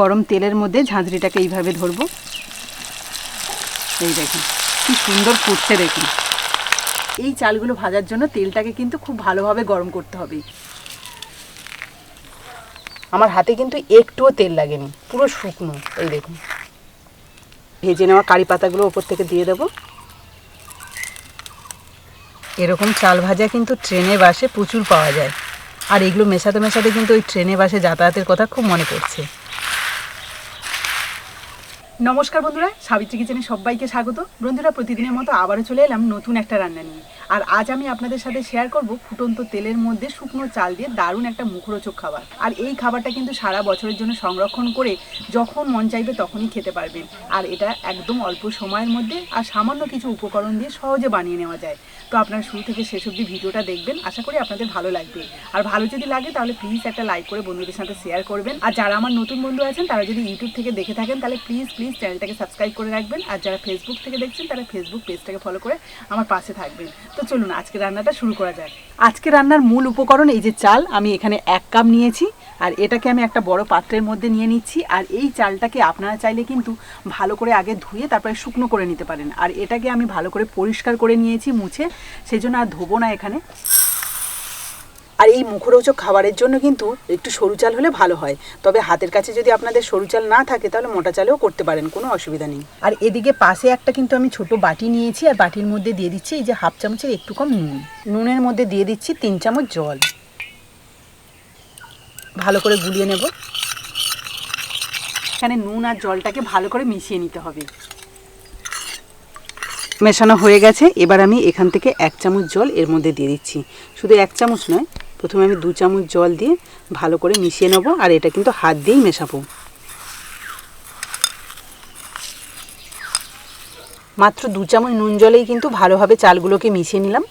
গরম তেলের মধ্যে ঝাঁঝরিটাকে এইভাবে ধরবো। এই দেখুন, কি সুন্দর ফুটছে দেখুন। এই চালগুলো ভাজার জন্য তেলটাকে কিন্তু খুব ভালোভাবে গরম করতে হবে। আমার হাতে কিন্তু একটুও তেল লাগেনি, পুরো শুকনো, এই দেখুন। ভেজে নেওয়া কারি পাতাগুলো ওপর থেকে দিয়ে দেবো। এরকম চাল ভাজা কিন্তু ট্রেনে বাসে প্রচুর পাওয়া যায়। আর এগুলো মেশাতে মেশাতে কিন্তু ওই ট্রেনে বাসে যাতায়াতের কথা খুব মনে পড়ছে। নমস্কার বন্ধুরা, সাবিত্রী কিচেনে সবাইকে স্বাগত। বন্ধুরা, প্রতিদিনের মতো আবারও চলে এলাম নতুন একটা রান্না নিয়ে। আর আজ আমি আপনাদের সাথে শেয়ার করব ফুটন্ত তেলের মধ্যে শুকনো চাল দিয়ে দারুণ একটা মুখরোচক খাবার। আর এই খাবারটা কিন্তু সারা বছরের জন্য সংরক্ষণ করে যখন মন চাইবে তখনই খেতে পারবেন। আর এটা একদম অল্প সময়ের মধ্যে আর সামান্য কিছু উপকরণ দিয়ে সহজে বানিয়ে নেওয়া যায়। তো আপনারা শুরু থেকে শেষ অবধি ভিডিওটা দেখবেন, আশা করি আপনাদের ভালো লাগবে। আর ভালো যদি লাগে তাহলে প্লিজ একটা লাইক করে বন্ধুদের সাথে শেয়ার করবেন। আর যারা আমার নতুন বন্ধু আছেন, তারা যদি ইউটিউব থেকে দেখে থাকেন, তাহলে প্লিজ প্লিজ চ্যানেলটাকে সাবস্ক্রাইব করে রাখবেন। আর যারা ফেসবুক থেকে দেখছেন, তারা ফেসবুক পেজটাকে ফলো করে আমার পাশে থাকবেন। তো চলুন, আজকে রান্নাটা শুরু করা যায় আজকে রান্নার মূল উপকরণ এই যে চাল, আমি এখানে এক কাপ নিয়েছি, আর এটাকে আমি একটা বড় পাত্রের মধ্যে নিয়ে নিচ্ছি, আর এই চালটাকে আপনারা চাইলে কিন্তু ভালো করে আগে ধুয়ে তারপরে শুকনো করে নিতে পারেন। আর এটাকে আমি ভালো করে পরিষ্কার করে নিয়েছি মুছে সেই জন্য আর ধোবো না এখানে। আর এই মুখরোচক খাবারের জন্য কিন্তু একটু সরু চাল হলে ভালো হয়। তবে হাতের কাছে যদি আপনাদের সরু চাল না থাকে, তাহলে মোটা চালেও করতে পারেন, কোনো অসুবিধা নেই। আর এদিকে পাশে একটা কিন্তু আমি ছোট বাটি নিয়েছি, আর বাটির মধ্যে দিয়ে দিচ্ছি এই যে হাফ চামচের একটু কম নুন। নুনের মধ্যে দিয়ে দিচ্ছি তিন চামচ জল। ভালো করে গুলিয়ে নেব। এখানে নুন আর জলটাকে ভালো করে মিশিয়ে নিতে হবে। মেশানো হয়ে গেছে। এবার আমি এখান থেকে এক চামচ জল এর মধ্যে দিয়ে দিচ্ছি। শুধু এক চামচ নয় প্রথমে আমি দু চামচ জল দিয়ে ভালো করে মিশিয়ে নেব, আর এটা কিন্তু হাত দিয়েই মেশাবো। মাত্র দু চামচ নুন জলেই কিন্তু ভালোভাবে চালগুলোকে মিশিয়ে নিলাম।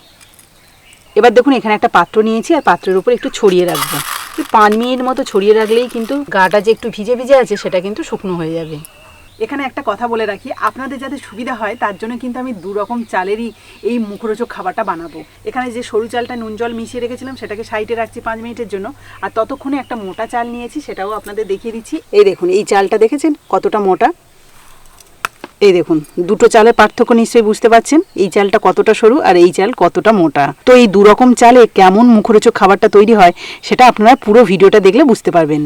এবার দেখুন, এখানে একটা পাত্র নিয়েছি, আর পাত্রের উপর একটু ছড়িয়ে রাখব। পাঁচ মিনিট মতো ছড়িয়ে রাখলেই কিন্তু গাটা যে একটু ভিজে ভিজে আছে, সেটা কিন্তু শুকনো হয়ে যাবে। এখানে একটা কথা বলে রাখি, আপনাদের যাতে সুবিধা হয়, তার জন্য কিন্তু আমি দু রকম চালেরই এই মুখরোচক খাবারটা বানাবো। এখানে যে সরু চালটা নুন জল মিশিয়ে রেখেছিলাম, সেটাকে সাইডে রাখছি পাঁচ মিনিটের জন্য। আর ততক্ষণে একটা মোটা চাল নিয়েছি, সেটাও আপনাদের দেখিয়ে দিচ্ছি। এই দেখুন, এই চালটা দেখেছেন কতটা মোটা? এই দেখুন, দুটো চালের পার্থক্য নিশ্চয়ই বুঝতে পারছেন, এই চালটা কতটা সরু আর এই চাল কতটা মোটা। তো এই দু রকম চালে কেমন মুখরোচক খাবারটা তৈরি হয়, সেটা আপনারা পুরো ভিডিওটা দেখলে বুঝতে পারবেন।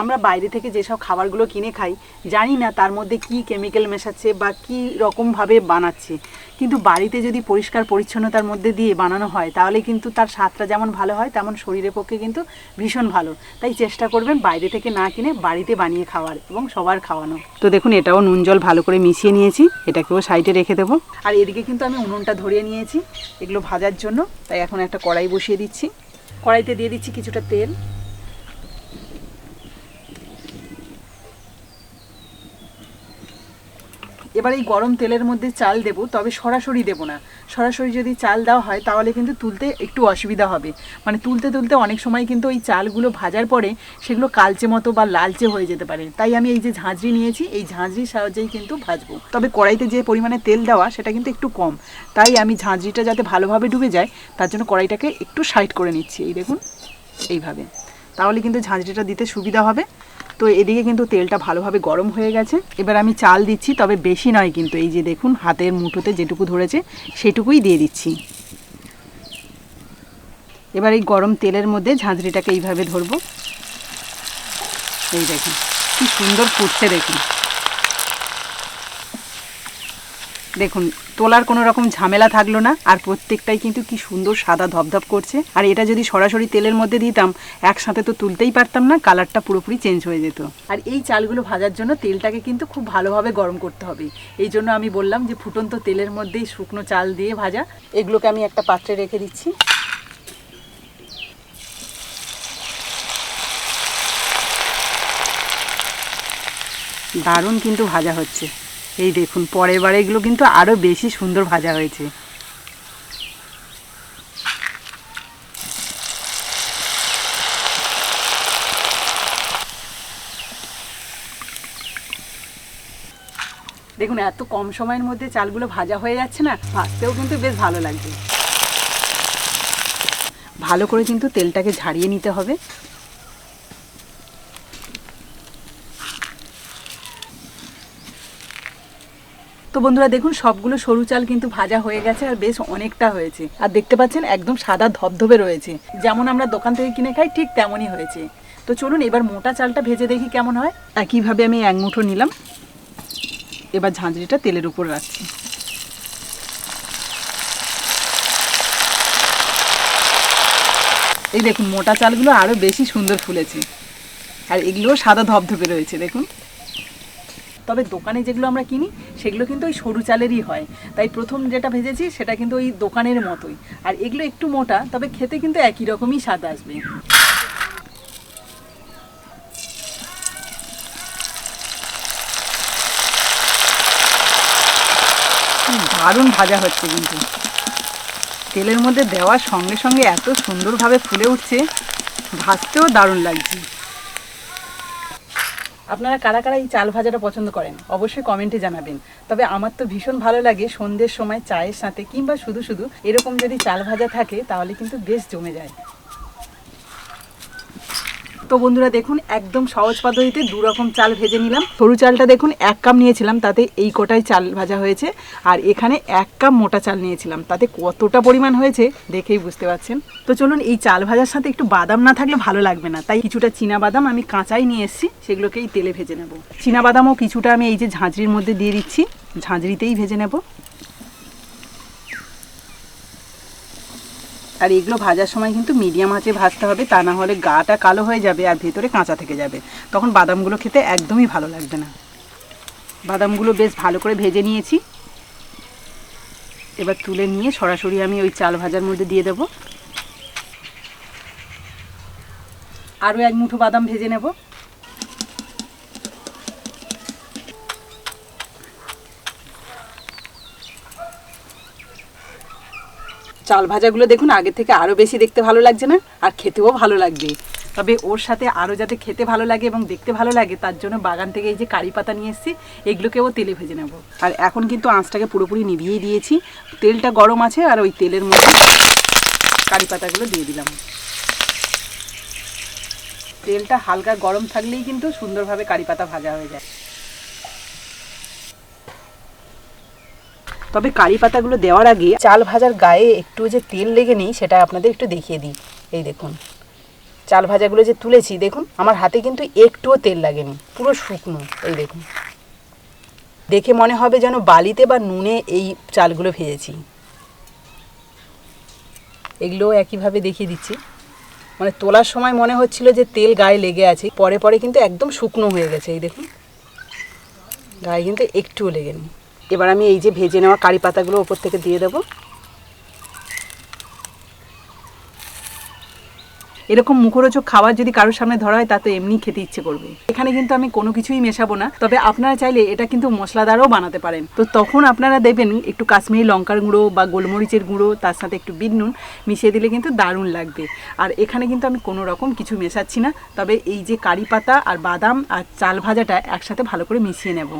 আমরা বাইরে থেকে যেসব খাবারগুলো কিনে খাই, জানি না তার মধ্যে কি কেমিক্যাল মেশাচ্ছে বা কি রকমভাবে বানাচ্ছে। কিন্তু বাড়িতে যদি পরিষ্কার পরিচ্ছন্নতার মধ্যে দিয়ে বানানো হয়, তাহলে কিন্তু তার স্বাদটা যেমন ভালো হয়, তেমন শরীরের পক্ষে কিন্তু ভীষণ ভালো। তাই চেষ্টা করবেন বাইরে থেকে না কিনে বাড়িতে বানিয়ে খাওয়ার এবং সবার খাওয়ানো। তো দেখুন, এটাও নুন জল ভালো করে মিশিয়ে নিয়েছি, এটাকেও সাইডে রেখে দেবো। আর এদিকে কিন্তু আমি উনুনটা ধরিয়ে নিয়েছি, এগুলো ভাজার জন্য। তাই এখন একটা কড়াই বসিয়ে দিচ্ছি। কড়াইতে দিয়ে দিচ্ছি কিছুটা তেল। এবার এই গরম তেলের মধ্যে চাল দেবো, তবে সরাসরি দেবো না। সরাসরি যদি চাল দেওয়া হয়, তাহলে কিন্তু তুলতে একটু অসুবিধা হবে। মানে তুলতে তুলতে অনেক সময় কিন্তু ওই চালগুলো ভাজার পরে সেগুলো কালচে মতো বা লালচে হয়ে যেতে পারে। তাই আমি এই যে ঝাঁঝরি নিয়েছি, এই ঝাঁঝরির সাহায্যেই কিন্তু ভাজবো। তবে কড়াইতে যে পরিমাণে তেল দেওয়া, সেটা কিন্তু একটু কম। তাই আমি ঝাঁঝরিটা যাতে ভালোভাবে ডুবে যায়, তার জন্য কড়াইটাকে একটু সাইড করে নিচ্ছি। এই দেখুন, এইভাবে। তাহলে কিন্তু ঝাঁঝরিটা দিতে সুবিধা হবে। তো এদিকে কিন্তু তেলটা ভালোভাবে গরম হয়ে গেছে। এবার আমি চাল দিচ্ছি, তবে বেশি নয় কিন্তু এই যে দেখুন, হাতের মুঠোতে যেটুকু ধরেছে সেটুকুই দিয়ে দিচ্ছি। এবার এই গরম তেলের মধ্যে ঝাঁঝরিটাকে এইভাবে ধরবো। এই দেখুন, কি সুন্দর ফুটছে দেখুন। দেখুন, তোলার কোনো রকম ঝামেলা থাকল না, আর প্রত্যেকটাই কিন্তু কি সুন্দর সাদা ধপধপ করছে। আর এটা যদি সরাসরি তেলের মধ্যে দিতাম, একসাথে তো তুলতেই পারতাম না, কালারটা পুরোপুরি চেঞ্জ হয়ে যেত। আর এই চালগুলো ভাজার জন্য তেলটাকে কিন্তু খুব ভালোভাবে গরম করতে হবে। এই জন্য আমি বললাম যে ফুটন্ত তেলের মধ্যেই শুকনো চাল দিয়ে ভাজা। এগুলোকে আমি একটা পাত্রে রেখে দিচ্ছি। দারুণ কিন্তু ভাজা হচ্ছে। এই দেখুন, পরের বার এগুলো কিন্তু আরও বেশি সুন্দর ভাজা হয়েছে। দেখুন, এত কম সময়ের মধ্যে চালগুলো ভাজা হয়ে যাচ্ছে না, ভাজতেও কিন্তু বেশ ভালো লাগছে। ভালো করে কিন্তু তেলটাকে ঝাড়িয়ে নিতে হবে। তো বন্ধুরা দেখুন, সবগুলো সরু চাল কিন্তু ভাজা হয়ে গেছে আর বেশ অনেকটা হয়েছে। আর দেখতে পাচ্ছেন, একদম সাদা ধবধবে রয়েছে। যেমন আমরা দোকান থেকে কিনে খাই, ঠিক তেমনই হয়েছে। তো চলুন এবার মোটা চালটা ভেজে দেখি কেমন হয়। একইভাবে আমি এক মুঠো নিলাম। এবার ঝাঁঝরিটা তেলের উপর রাখছি। এই দেখুন, মোটা চালগুলো আরও বেশি সুন্দর ফুলেছে। আর এগুলোও সাদা ধবধবে রয়েছে, দেখুন। তবে দোকানে যেগুলো আমরা কিনি, সেগুলো কিন্তু ওই সরু চালেরই হয়। তাই প্রথম যেটা ভেজেছি, সেটা কিন্তু ওই দোকানের মতোই। আর এগুলো একটু মোটা, তবে খেতে কিন্তু একই রকমই স্বাদ আসবে। দারুণ ভাজা হচ্ছে কিন্তু। তেলের মধ্যে দেওয়ার সঙ্গে সঙ্গে এত সুন্দরভাবে ফুলে উঠছে, ভাজতেও দারুণ লাগছে। আপনারা কারা কারা এই চাল ভাজাটা পছন্দ করেন? অবশ্যই কমেন্টে জানাবেন। তবে আমার তো ভীষণ ভালো লাগে সন্ধ্যের সময় চায়ের সাথে কিংবা শুধু শুধু এরকম যদি চাল ভাজা থাকে তাহলে কিন্তু বেশ জমে যায়। তো বন্ধুরা দেখুন, একদম সহজ পদ্ধতিতে দু রকম চাল ভেজে নিলাম। সরু চালটা দেখুন, এক কাপ নিয়েছিলাম, তাতে এই কটাই চাল ভাজা হয়েছে। আর এখানে এক কাপ মোটা চাল নিয়েছিলাম, তাতে কতটা পরিমাণ হয়েছে দেখেই বুঝতে পারছেন। তো চলুন, এই চাল ভাজার সাথে একটু বাদাম না থাকলে ভালো লাগবে না, তাই কিছুটা চীনা বাদাম আমি কাঁচাই নিয়ে এসেছি, সেগুলোকেই তেলে ভেজে নেব। চীনা বাদামও কিছুটা আমি এই যে ঝাঁঝরির মধ্যে দিয়ে দিচ্ছি, ঝাঁঝরিতেই ভেজে নেব। আর এগুলো ভাজার সময় কিন্তু মিডিয়াম আঁচে ভাজতে হবে, তা না হলে গাটা কালো হয়ে যাবে আর ভেতরে কাঁচা থেকে যাবে। তখন বাদামগুলো খেতে একদমই ভালো লাগবে না। বাদামগুলো বেশ ভালো করে ভেজে নিয়েছি। এবার তুলে নিয়ে সরাসরি আমি ওই চাল ভাজার মধ্যে দিয়ে দেব। আরও এক মুঠো বাদাম ভেজে নেব। চাল ভাজাগুলো দেখুন, আগে থেকে আরও বেশি দেখতে ভালো লাগছে না, আর খেতেও ভালো লাগবে। তবে ওর সাথে আরও যাতে খেতে ভালো লাগে এবং দেখতে ভালো লাগে, তার জন্য বাগান থেকে এই যে কারি পাতা নিয়ে এসেছি, এগুলোকেও তেলে ভেজে নেব। আর এখন কিন্তু আঁচটাকে পুরোপুরি নিভিয়ে দিয়েছি। তেলটা গরম আছে, আর ওই তেলের মধ্যে কারি পাতাগুলো দিয়ে দিলাম। তেলটা হালকা গরম থাকলেই কিন্তু সুন্দরভাবে কারি পাতা ভাজা হয়ে যায়। তবে কারি পাতাগুলো দেওয়ার আগে চাল ভাজার গায়ে একটু যে তেল লেগে নেই, সেটা আপনাদের একটু দেখিয়ে দিই। এই দেখুন, চাল ভাজাগুলো যে তুলেছি, দেখুন, আমার হাতে কিন্তু একটুও তেল লাগেনি, পুরো শুকনো, এই দেখুন। দেখে মনে হবে যেন বালিতে বা নুনে এই চালগুলো ভেজেছি। এগুলোও একইভাবে দেখিয়ে দিচ্ছি। মানে তোলার সময় মনে হচ্ছিল যে তেল গায়ে লেগে আছে, পরে পরে কিন্তু একদম শুকনো হয়ে গেছে, এই দেখুন। গায়ে কিন্তু একটুও লেগে লেগেনি এবার আমি এই যে ভেজে নেওয়া কারি পাতাগুলো ওপর থেকে দিয়ে দেবো। এরকম মুখরোচক খাবার যদি কারোর সামনে ধরা হয় তাতে এমনি খেতে ইচ্ছে করবে। এখানে কিন্তু আমি কোনো কিছুই মেশাবো না, তবে আপনারা চাইলে এটা কিন্তু মশলাদারও বানাতে পারেন। তো তখন আপনারা দেবেন একটু কাশ্মীরি লঙ্কার গুঁড়ো বা গোলমরিচের গুঁড়ো, তার সাথে একটু বিট নুন, মিশিয়ে দিলে কিন্তু দারুণ লাগবে। আর এখানে কিন্তু আমি কোনো রকম কিছু মেশাচ্ছি না, তবে এই যে কারি পাতা আর বাদাম আর চাল ভাজাটা একসাথে ভালো করে মিশিয়ে নেব।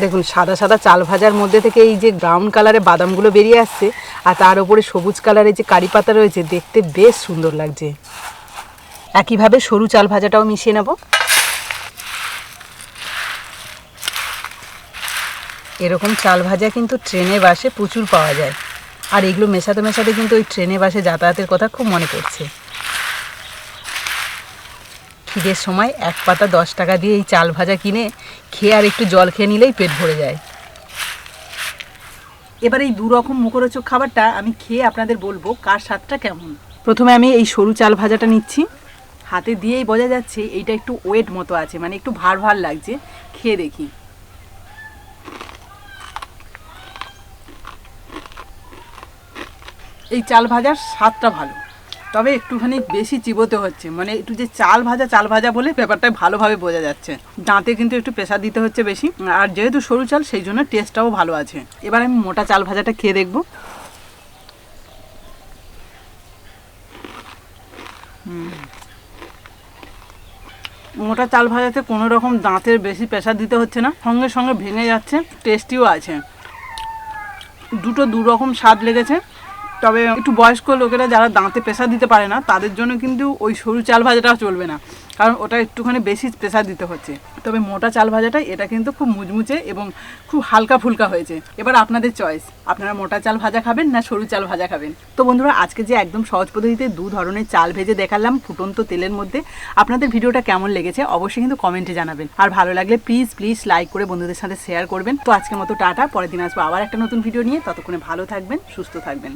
দেখুন, সাদা সাদা চাল ভাজার মধ্যে থেকে এই যে ব্রাউন কালারে বাদামগুলো বেরিয়ে আসছে, আর তার উপরে সবুজ কালারের যে কারি পাতা রয়েছে, দেখতে বেশ সুন্দর লাগছে। একইভাবে সরু চাল ভাজাটাও মিশিয়ে নেব। এরকম চাল ভাজা কিন্তু ট্রেনে বাসে প্রচুর পাওয়া যায়। আর এগুলো মেশাতে মেশাতে কিন্তু ওই ট্রেনে বাসে যাতায়াতের কথা খুব মনে পড়ছে। খিদের সময় এক পাতা দশ টাকা দিয়ে এই চাল ভাজা কিনে খেয়ে আর একটু জল খেয়ে নিলেই পেট ভরে যায়। এবার এই দুরকম মুখরোচক খাবারটা আমি খেয়ে আপনাদের বলব কার স্বাদটা কেমন। প্রথমে আমি এই সরু চাল ভাজাটা নিচ্ছি। হাতে দিয়েই বোঝা যাচ্ছে এইটা একটু ওয়েট মতো আছে মানে একটু ভার ভার লাগছে। খেয়ে দেখি। এই চাল ভাজার স্বাদটা ভালো। তবে একটুখানি বেশি চিবোতে হচ্ছে। মানে একটু যে চাল ভাজা চাল ভাজা বলে ব্যাপারটা ভালোভাবে বোঝা যাচ্ছে। দাঁতে কিন্তু একটু প্রেশার দিতে হচ্ছে বেশি। আর যেহেতু সরু চাল, সেই জন্য টেস্টটাও ভালো আছে। এবার আমি মোটা চাল ভাজাটা খেয়ে দেখব। মোটা চাল ভাজাতে কোনো রকম দাঁতের বেশি প্রেশার দিতে হচ্ছে না। সঙ্গে সঙ্গে ভেঙে যাচ্ছে টেস্টিও আছে। দুটো দু রকম স্বাদ লেগেছে। তবে একটু বয়স্ক লোকেরা যারা দাঁতে প্রেসার দিতে পারে না, তাদের জন্য কিন্তু ওই সরু চাল ভাজাটা চলবে না। কারণ ওটা একটুখানি বেশি প্রেসার দিতে হচ্ছে। তবে মোটা চাল ভাজাটা এটা কিন্তু খুব মুচমুচে এবং খুব হালকা ফুলকা হয়েছে। এবার আপনাদের চয়েস আপনারা মোটা চাল ভাজা খাবেন না সরু চাল ভাজা খাবেন? তো বন্ধুরা, আজকে যে একদম সহজ পদ্ধতিতে দু ধরনের চাল ভেজে দেখালাম ফুটন্ত তেলের মধ্যে, আপনাদের ভিডিওটা কেমন লেগেছে অবশ্যই কিন্তু কমেন্টে জানাবেন। আর ভালো লাগলে প্লিজ প্লিজ লাইক করে বন্ধুদের সাথে শেয়ার করবেন। তো আজকের মতো টাটা, পরের দিন আসব আবার একটা নতুন ভিডিও নিয়ে। ততক্ষণে ভালো থাকবেন, সুস্থ থাকবেন।